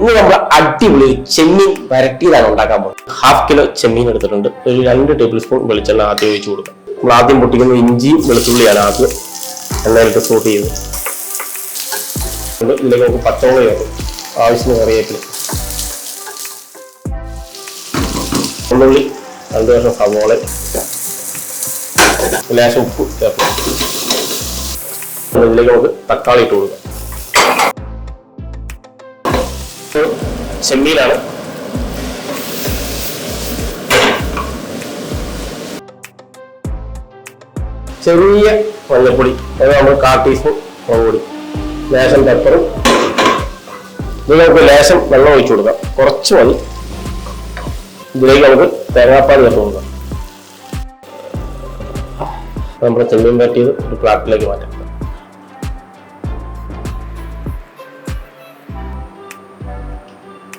ഇന്ന് നമ്മൾ അടിപൊളി ചെമ്മീൻ വരട്ടിയതാണ് ഉണ്ടാക്കാൻ പോകുന്നത്. ഹാഫ് കിലോ ചെമ്മീൻ എടുത്തിട്ടുണ്ട്. ഒരു രണ്ട് ടേബിൾ സ്പൂൺ വെളിച്ചെണ്ണ ആദ്യം ഒഴിച്ചു കൊടുക്കാം നമ്മൾ ആദ്യം പൊട്ടിക്കുന്ന ഇഞ്ചിയും വെളുത്തുള്ളിയാണ് ആദ്യം എണ്ണയിലിട്ട് സോട്ട് ചെയ്ത്. ഇതിലേക്ക് നമുക്ക് പച്ചമുളക് ചേർക്കും. ആവശ്യത്തിന് കറിയായിട്ട് ഉള്ളുള്ളി രണ്ട് വർഷം സവോള. ലേശം ഉപ്പ് ചേർക്കും. ഇതിലേക്ക് നമുക്ക് തക്കാളി ഇട്ട് കൊടുക്കാം. ചെമ്മീനാണ് ചെറിയ മഞ്ഞൾപ്പൊടി അത് നമ്മൾ കാ ടീസ്പൂൺ മുളകുപൊടി ലേശം പെപ്പറും നിങ്ങൾക്ക് ലേശം വെള്ളം ഒഴിച്ചു കൊടുക്കാം. കുറച്ച് മതി. ഇതിലേക്ക് നമുക്ക് തേങ്ങാപ്പാൽ ചേർത്ത് കൊടുക്കാം. നമ്മുടെ ചെമ്മീൻ പറ്റിയത് ഒരു പ്ലാറ്റിലേക്ക് മാറ്റാം.